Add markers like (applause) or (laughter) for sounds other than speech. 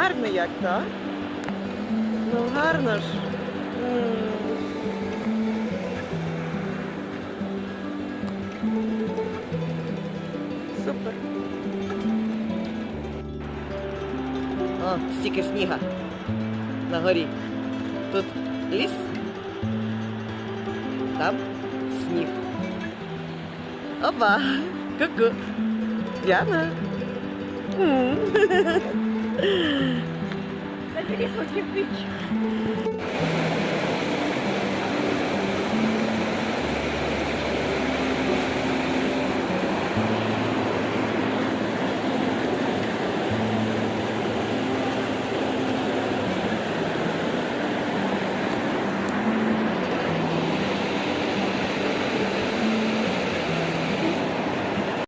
гарно як, так? Ну гарно ж. Супер. О, стільки сніга на горі. Тут ліс, там сніг. Опа! Ку-ку! Діана! (laughs) Смотри, смотри, птичка.